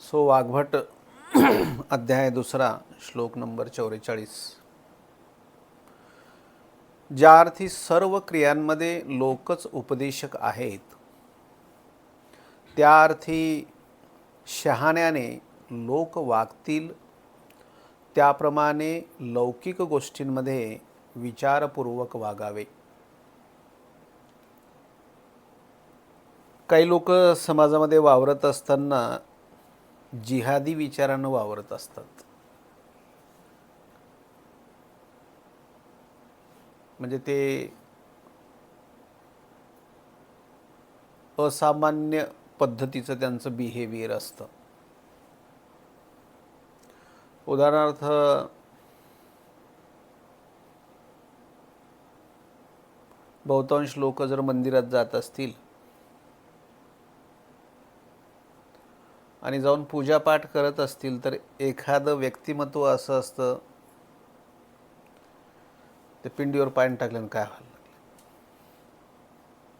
So वाघभट अध्याय दुसरा श्लोक नंबर चौवेचाळीस. ज्या अर्थी सर्व क्रियांमध्ये लोकच उपदेशक आहेत त्या अर्थी शहाण्याने लोक वागतील त्याप्रमाणे लौकिक गोष्टींमध्ये विचारपूर्वक वागावे. काही लोक समाजामध्ये वावरत असताना जिहादी विचारानं वावरत असतात. म्हणजे ते असामान्य पद्धतीचं त्यांचं बिहेवियर असतं. उदाहरणार्थ बहुतांश लोक जर मंदिरात जात असतील आणि जाऊन पूजापाठ करत असतील तर एखादं व्यक्तिमत्व असं असतं ते पिंडीवर पाणी टाकल्यानं काय व्हायला लागलं?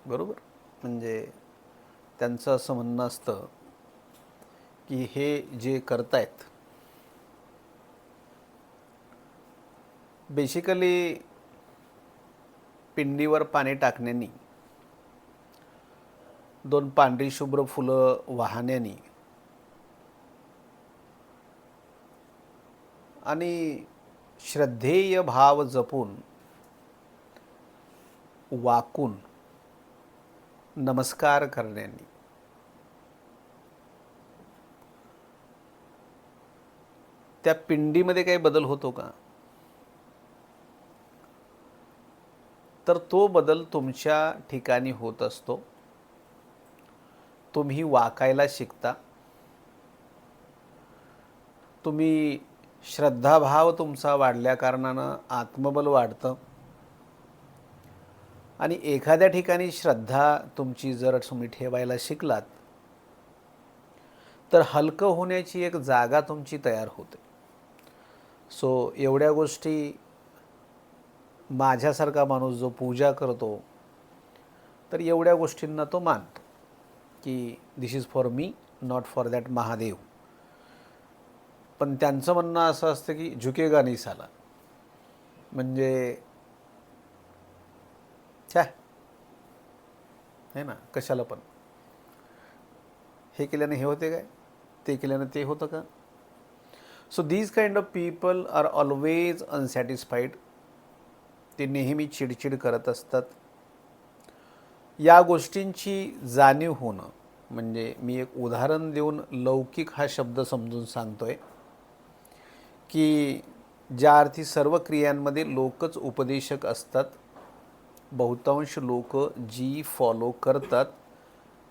बरोबर? म्हणजे त्यांचं असं म्हणणं असतं की हे जे करतायत बेसिकली पिंडीवर पाणी टाकण्यानी दोन पांढरी शुभ्र फुलं वाहण्यानी आणि श्रद्धेय भाव जपून वाकून नमस्कार करण्यानी. त्या पिंडीमध्ये काही बदल होतो का? तर तो बदल तुमच्या ठिकाणी होत असतो. तुम्ही वाकायला शिकता. तुम्ही श्रद्धाभाव तुमचा वाढल्या कारणानं आत्मबल वाढतं. आणि एखाद्या ठिकाणी श्रद्धा तुमची जर तुम्ही ठेवायला शिकलात तर हलकं होण्याची एक जागा तुमची तयार होते. सो एवढ्या गोष्टी माझ्यासारखा माणूस जो पूजा करतो तर एवढ्या गोष्टींना तो मानतो की this is for me not for that Mahadev. पण त्यांचं म्हणणं असं असतं की झुकेगा नाही साला. म्हणजे छ्या. है ना कशाला पण. हे केल्याने हे होते काय? ते केल्याने ते होतं का? So these kind of people are always unsatisfied ते नेहमी चिडचिड करत असतात. या गोष्टींची जाणीव होणं म्हणजे मी एक उदाहरण देऊन लौकिक हा शब्द समजून सांगतो आहे की ज्या अर्थी सर्व क्रियांमध्ये लोकच उपदेशक असतात बहुतांश लोक जी फॉलो करतात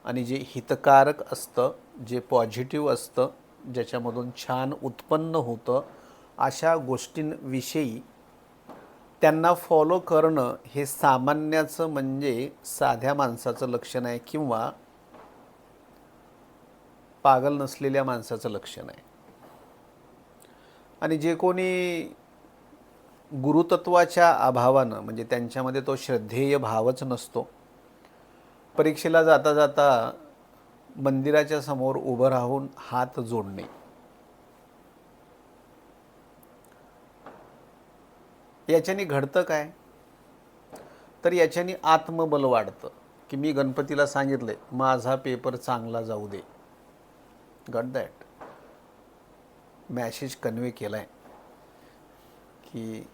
आणि जे हितकारक असतं जे पॉझिटिव्ह असतं ज्याच्यामधून छान उत्पन्न होतं अशा गोष्टींविषयी त्यांना फॉलो करणं हे सामान्याचं म्हणजे साध्या माणसाचं लक्षण आहे किंवा पागल नसलेल्या माणसाचं लक्षण आहे. आणि जे कोणी गुरुतत्वाच्या अभावानं म्हणजे त्यांच्यामध्ये तो श्रद्धेय भावच नसतो परीक्षेला जाता जाता मंदिराच्या समोर उभं राहून हात जोडणे. याच्याने घडतं काय? तर याच्याने आत्मबल वाढतं. की मी गणपतीला सांगितलं माझा पेपर चांगला जाऊ दे. गट दॅट मॅसेज कन्वे केला आहे की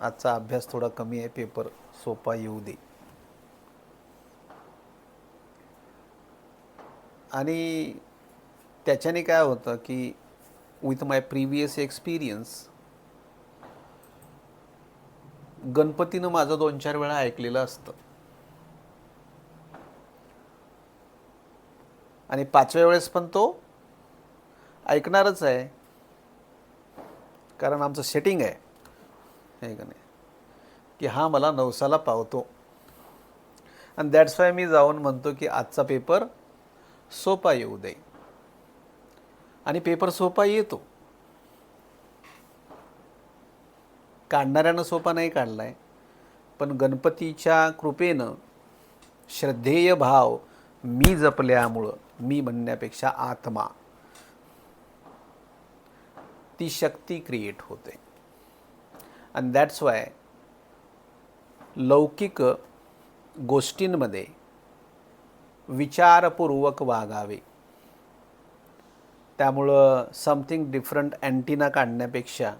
आजचा अभ्यास थोडा कमी आहे पेपर सोपा येऊ दे. आणि त्याच्याने काय होतं की विथ माय प्रिव्हियस एक्सपिरियन्स गणपतीनं माझं दोन चार वेळा ऐकलेलं असतं. आणि पाचव्या वेळेस पण तो ऐकणारच आहे. कारण आमचं सेटिंग आहे. हे का नाही? की हा मला नवसाला पावतो. आणि दॅट्स वाय मी जाऊन म्हणतो की आजचा पेपर सोपा येऊ दे. आणि पेपर सोपा येतो. काढणाऱ्यानं सोपा नाही काढला आहे पण गणपतीच्या कृपेनं श्रद्धेय भाव मी जपल्यामुळं मी म्हणण्यापेक्षा आत्मा. ती शक्ती क्रिएट होते. अँड दॅट्स वाय लौकिक गोष्टींमध्ये विचारपूर्वक वागावे. त्यामुळं समथिंग डिफरंट अँटिना काढण्यापेक्षा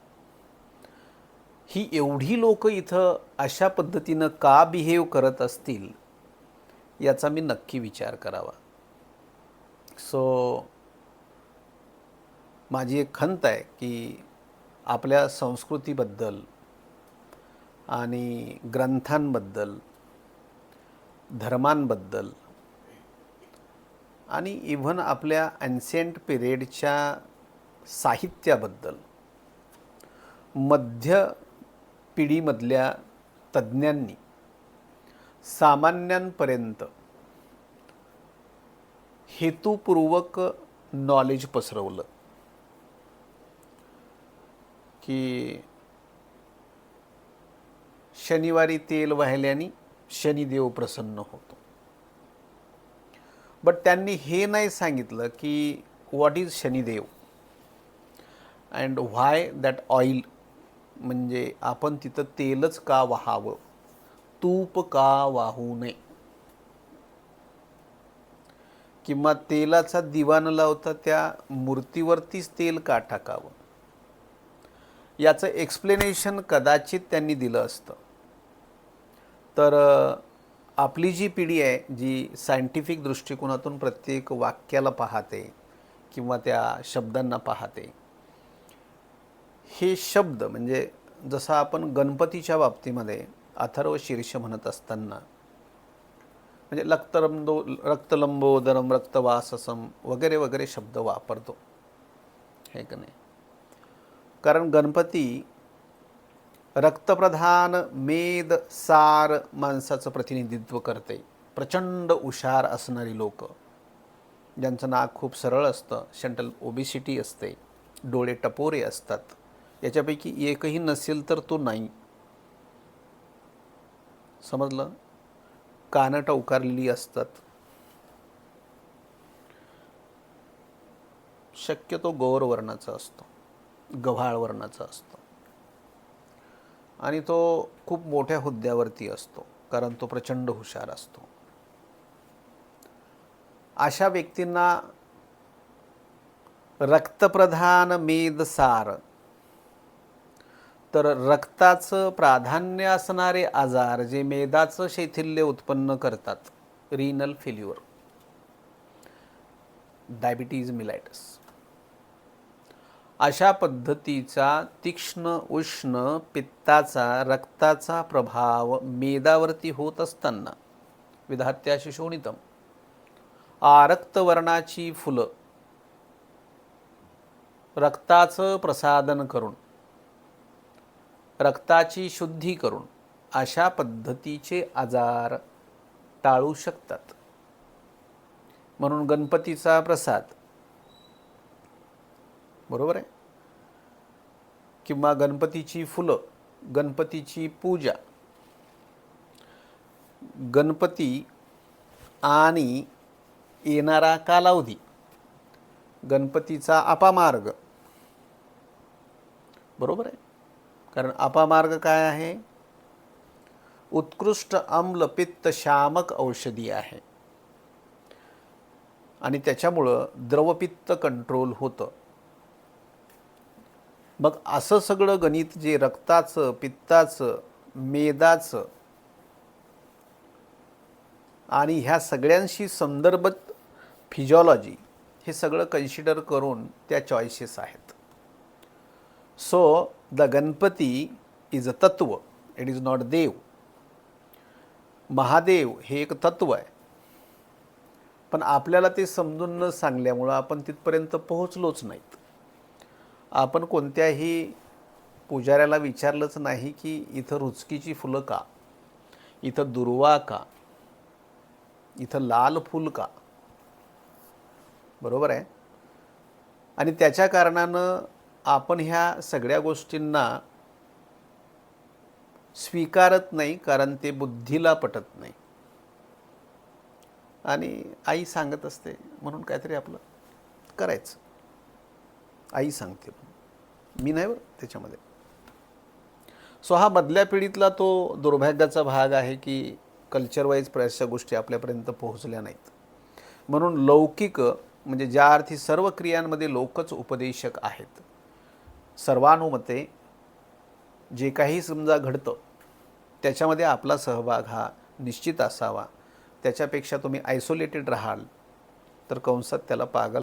ही एवढी लोक इथं अशा पद्धतीनं का बिहेव करत असतील याचा मी नक्की विचार करावा. सो माझी एक खंत आहे की आपल्या संस्कृतीबद्दल आणि ग्रंथांबद्दल धर्मांबद्दल आणि इव्हन आपल्या अन्सेंट पिरियडच्या साहित्याबद्दल मध्य पिढीमधल्या तज्ज्ञांनी सामान्यांपर्यंत हेतुपूर्वक नॉलेज पसरवलं. की शनिवारी तेल वाहिल्याने शनिदेव प्रसन्न होतो. बट त्यांनी हे नाही सांगितलं की what is Shanidev? And why that oil म्हणजे आपण तिथं तेलच का वाहावं? तूप का वाहू नये? किंवा तेलाचा दिवा न लावता त्या मूर्तीवरतीच तेल का टाकावं? याचं एक्सप्लेनेशन कदाचित त्यांनी दिलं असतं. तर आपली जी पिढी आहे जी सायंटिफिक दृष्टिकोनातून प्रत्येक वाक्याला पाहते किंवा त्या शब्दांना पाहते हे शब्द म्हणजे जसं आपण गणपतीच्या बाबतीमध्ये अथर्व शीर्ष म्हणत असताना म्हणजे रक्तलंबो रक्तलंबोदरम रक्तवाससम वगैरे वगैरे शब्द वापरतो. हे का नाही? कारण गणपती रक्तप्रधान मेद सार माणसाचं प्रतिनिधित्व करते. प्रचंड हुशार असणारी लोक. ज्यांचं नाक खूप सरळ असतं सेंट्रल ओबिसिटी असते डोळे टपोरे असतात. याच्यापैकी एकही नसेल तर तो नाही. समजलं? कानं टवकारलेली असतात. शक्यतो गौर वर्णाचा असतो. गव्हाळ वर्णाचा असतो. आणि तो खूप मोठ्या हुद्द्यावरती असतो कारण तो प्रचंड हुशार असतो. अशा व्यक्तींना रक्तप्रधान मेदसार तर रक्ताचं प्राधान्य असणारे आजार जे मेदाचं शैथिल्य उत्पन्न करतात रिनल फेल्युअर. डायबिटीज मिलायटस. अशा पद्धतीचा तीक्ष्ण उष्ण पित्ताचा रक्ताचा प्रभाव मेदावरती होत असताना विधात्या शिशोणितम आरक्तवर्णाची फुलं रक्ताचं प्रसादन करून रक्ताची शुद्धी करून अशा पद्धतीचे आजार टाळू शकतात. म्हणून गणपतीचा प्रसाद. बरोबर आहे? किंवा गणपतीची फुलं गणपतीची पूजा. गणपती आणि येणारा कालावधी. गणपतीचा अपामार्ग बरोबर आहे? कारण अपामार्ग काय आहे? उत्कृष्ट अम्ल पित्त शामक औषधी आहे. आणि त्याच्यामुळं द्रवपित्त कंट्रोल होतं. मग असं सगळं गणित जे रक्ताचं पित्ताचं मेदाचं आणि ह्या सगळ्यांशी संदर्भत फिजिओलॉजी हे सगळं कन्सिडर करून त्या चॉईसेस आहेत. So the Ganpati is a तत्व. इट इज नॉट देव. महादेव हे एक तत्व आहे. पण आपल्याला ते समजून न सांगल्यामुळं आपण तिथपर्यंत पोहोचलोच नाहीत. आपण कोणत्याही पुजाऱ्याला विचारलंच नाही की इथं रुचकीची फुलं का? इथं दुर्वा का? इथं लाल फुल का? बरोबर आहे? आणि त्याच्या कारणानं आपण ह्या सगळ्या गोष्टींना स्वीकारत नाही कारण ते बुद्धीला पटत नाही. आणि आई सांगत असते म्हणून काहीतरी आपलं करायचं. आई सांगते. मी नाही बरं त्याच्यामध्ये. सो हा मधल्या पिढीतला तो दुर्भाग्याचा भाग आहे की कल्चरवाईज बऱ्याचशा गोष्टी आपल्यापर्यंत पोहोचल्या नाहीत. म्हणून लौकिक म्हणजे ज्या अर्थी सर्व क्रियांमध्ये लोकच उपदेशक आहेत. सर्वानुमते जे काही समजा घडतं त्याच्यामध्ये आपला सहभाग हा निश्चित असावा. त्याच्यापेक्षा तुम्ही आयसोलेटेड राहाल तर कंसात त्याला पागल